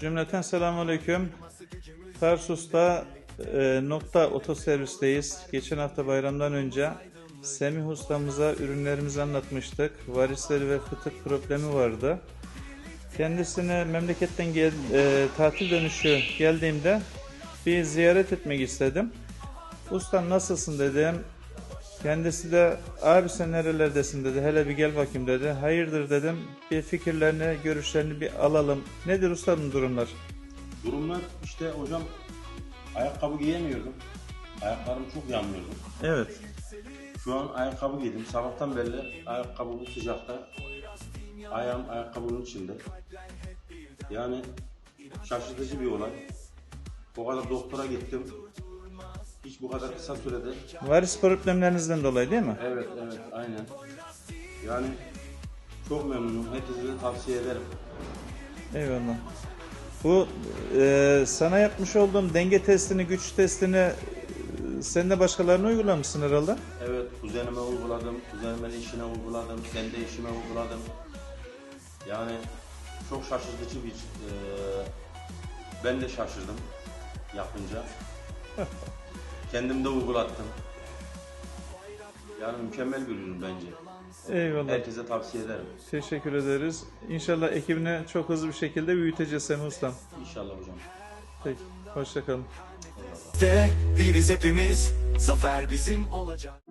Cümleten selamünaleyküm. Tarsus'ta e, nokta otoservisteyiz. Geçen hafta bayramdan önce Semih ustamıza ürünlerimizi anlatmıştık. Varisleri ve fıtık problemi vardı. Kendisine memleketten gel, e, tatil dönüşü geldiğimde bir ziyaret etmek istedim. Ustam nasılsın dedim. Kendisi de abi sen nerelerdesin dedi. Hele bir gel bakayım dedi. Hayırdır dedim. Bir fikirlerini, görüşlerini bir alalım. Nedir ustanın durumlar? Durumlar işte hocam ayakkabı giyemiyordum. Ayaklarım çok yanmıyordu. Evet. Şu an ayakkabı giydim. Sabahtan beri ayakkabı bu sıcakta. Ayağım ayakkabının içinde. Yani şaşırtıcı bir olay. O kadar doktora gittim. Hiç bu kadar kısa sürede. Varis problemlerinizden dolayı değil mi? Evet evet aynen. Yani çok memnunum. Herkese de tavsiye ederim. Eyvallah. Bu e, sana yapmış olduğum denge testini, güç testini e, sen de başkalarına uygulamışsın herhalde. Evet, kuzenime uyguladım, kuzenimin işine uyguladım, kendi işime uyguladım. Yani çok şaşırtıcı bir... eee, ben de şaşırdım yapınca. Kendim de uygulattım. Yani mükemmel bir ürün bence. Eyvallah. Herkese tavsiye ederim. Teşekkür ederiz. İnşallah ekibine çok hızlı bir şekilde büyüteceğiz Semih Ustam. İnşallah hocam. Peki. Hoşçakalın. Tek biriz hepimiz Zafer bizim olacak